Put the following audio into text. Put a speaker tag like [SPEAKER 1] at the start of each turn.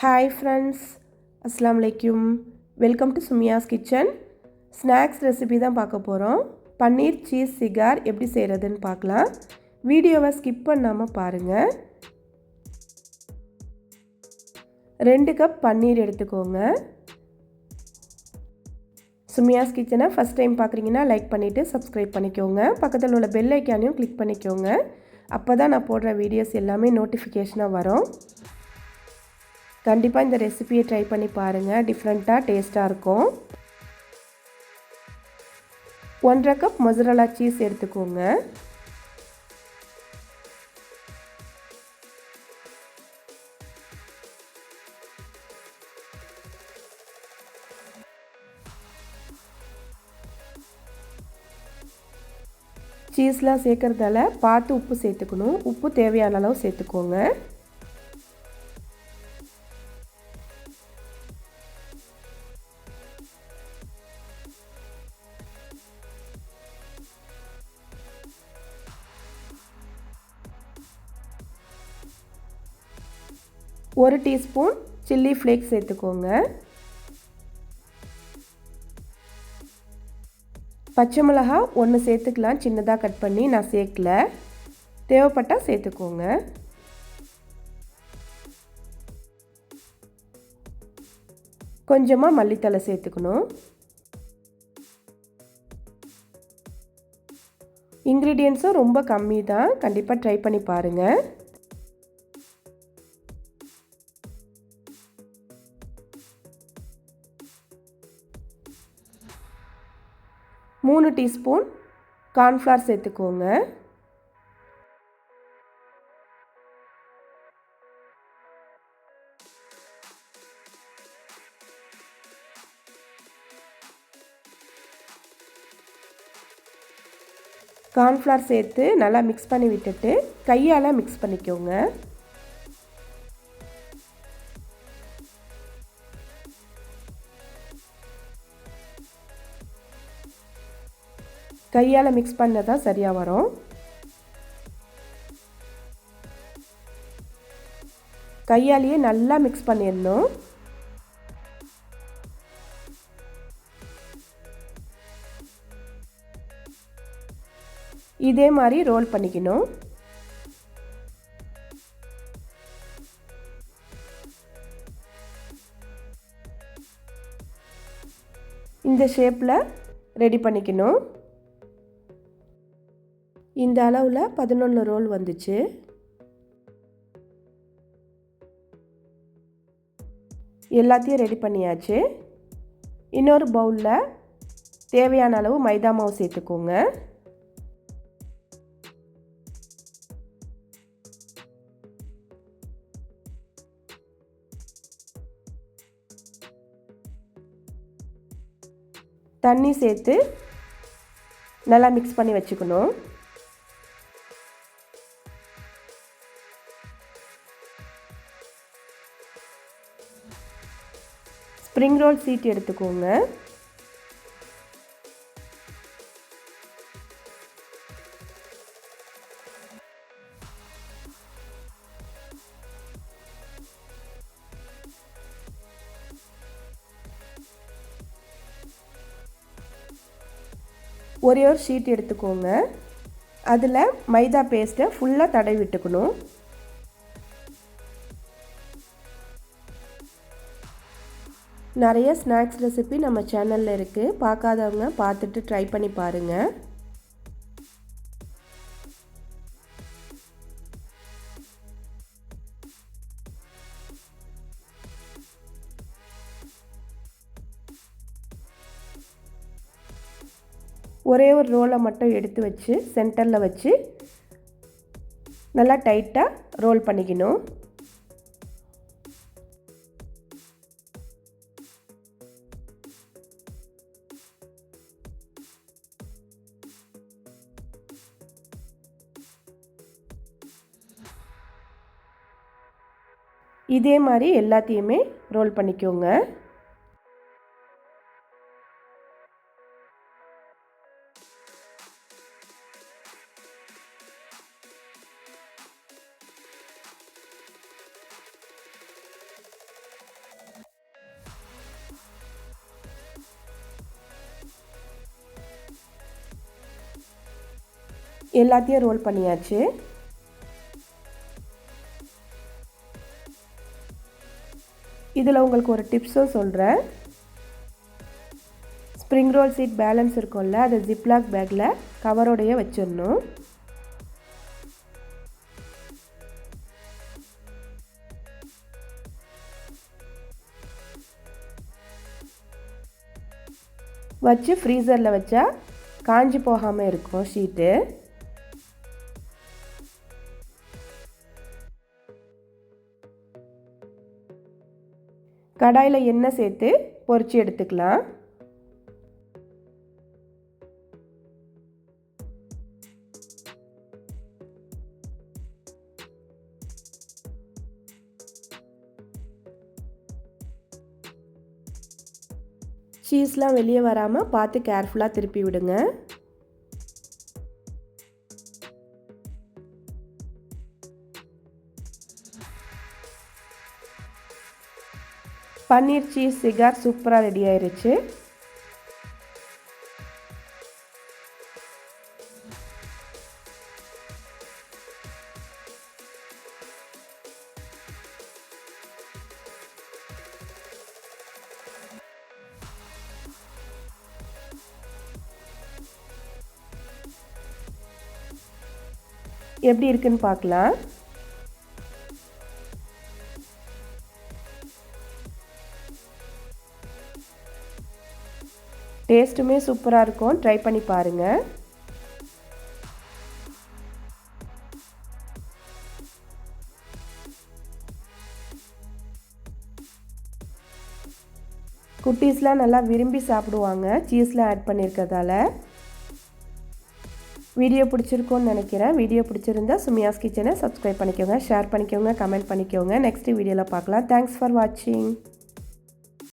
[SPEAKER 1] Hi friends அஸ்லாம் வலைக்கும் welcome to Sumiya's kitchen snacks recipe தான் பார்க்க போகிறோம் பன்னீர் சீஸ் சிகார் எப்படி செய்கிறதுன்னு பார்க்கலாம். வீடியோவை ஸ்கிப் பண்ணாமல் பாருங்கள் ரெண்டு கப் பன்னீர் எடுத்துக்கோங்க. சுமியாஸ் கிச்சனை ஃபஸ்ட் டைம் பார்க்குறீங்கன்னா லைக் பண்ணிவிட்டு சப்ஸ்கிரைப் பண்ணிக்கோங்க. பக்கத்தில் உள்ள பெல் ஐக்கானையும் கிளிக் பண்ணிக்கோங்க. அப்போ தான் நான் போடுற வீடியோஸ் எல்லாமே நோட்டிஃபிகேஷனாக வரும். கண்டிப்பாக இந்த ரெசிபியை ட்ரை பண்ணி பாருங்கள் டிஃப்ரெண்ட்டாக டேஸ்ட்டாக இருக்கும். ஒன்றரை கப் மொசரலா சீஸ் எடுத்துக்கோங்க. சீஸ்லாம் சேர்க்குறதால பார்த்து உப்பு சேர்த்துக்கணும். உப்பு தேவையான அளவு சேர்த்துக்கோங்க. ஒரு டீஸ்பூன் சில்லி ஃப்ளேக்ஸ் சேர்த்துக்கோங்க. பச்சை மிளகா ஒன்று சேர்த்துக்கலாம் சின்னதாக கட் பண்ணி நான் சேர்க்கல. தேவைப்பட்டால் சேர்த்துக்கோங்க. கொஞ்சமாக மல்லித்தலை சேர்த்துக்கணும். இன்க்ரீடியன்ஸும் ரொம்ப கம்மி தான் கண்டிப்பாக ட்ரை பண்ணி பாருங்கள் மூணு டீஸ்பூன் கார்ன்ஃப்ளவர் சேர்த்துக்கோங்க. கார்ன்ஃப்ளவர் சேர்த்து நல்லா மிக்ஸ் பண்ணி விட்டுட்டு கையால் மிக்ஸ் பண்ணிக்கோங்க. கையால் மிக்ஸ் பண்ணதான் சரியாக வரும். கையாலேயே நல்லா மிக்ஸ் பண்ணிடணும். இதே மாதிரி ரோல் பண்ணிக்கணும். இந்த ஷேப்பில் ரெடி பண்ணிக்கணும். இந்த அளவில் பதினொன்று ரோல் வந்துச்சு. எல்லாத்தையும் ரெடி பண்ணியாச்சு. இன்னொரு பவுலில் தேவையான அளவு மைதா மாவு சேர்த்துக்கோங்க. தண்ணி சேர்த்து நல்லா மிக்ஸ் பண்ணி வச்சுக்கணும். ஸ்ப்ரிங் ரோல் சீட் எடுத்துக்கோங்க. ஒரே ஒரு ஷீட் எடுத்துக்கோங்க. அதில் மைதா பேஸ்ட்டை ஃபுல்லாக தடவி விட்டுக்கணும். நிறைய ஸ்நாக்ஸ் ரெசிபி நம்ம சேனலில் இருக்குது பார்க்காதவங்க பார்த்துட்டு ட்ரை பண்ணி பாருங்கள் ஒரே ஒரு ரோலை மட்டும் எடுத்து வச்சு சென்டரில் வச்சு நல்லா டைட்டாக ரோல் பண்ணிக்கணும். இதே மாதிரி எல்லாத்தையுமே ரோல் பண்ணிக்கோங்க. எல்லாத்தையும் ரோல் பண்ணியாச்சு. இதில் உங்களுக்கு ஒரு டிப்ஸும் சொல்கிறேன். ஸ்ப்ரிங் ரோல் சீட் பேலன்ஸ் இருக்கும்ல அதை ஜிப்லாக் பேக்கில் கவரோடையே வச்சிடணும். வச்சு ஃப்ரீசரில் வச்சா காஞ்சி போகாமல் இருக்கும் ஷீட்டு கடாயில் எண்ணெய் சேர்த்து பொறிச்சு எடுத்துக்கலாம். சீஸ்லாம் வெளியே வராமல் பார்த்து கேர்ஃபுல்லாக திருப்பி விடுங்க. பன்னீர் சீஸ் சிகார் சூப்பராக ரெடி ஆயிருச்சு. எப்படி இருக்குன்னு பார்க்கலாம். டேஸ்ட்டுமே சூப்பராக இருக்கும். ட்ரை பண்ணி பாருங்கள் குட்டீஸ்லாம் நல்லா விரும்பி சாப்பிடுவாங்க. சீஸ்லாம் ஆட் பண்ணியிருக்கிறதால வீடியோ பிடிச்சிருக்கோன்னு நினைக்கிறேன். வீடியோ பிடிச்சிருந்தா சுமியாஸ் கிச்சனை சப்ஸ்கிரைப் பண்ணிக்கோங்க ஷேர் பண்ணிக்கோங்க கமெண்ட் பண்ணிக்கோங்க. நெக்ஸ்ட் வீடியோவில் பார்க்கலாம். தேங்க்ஸ் ஃபார் வாட்சிங்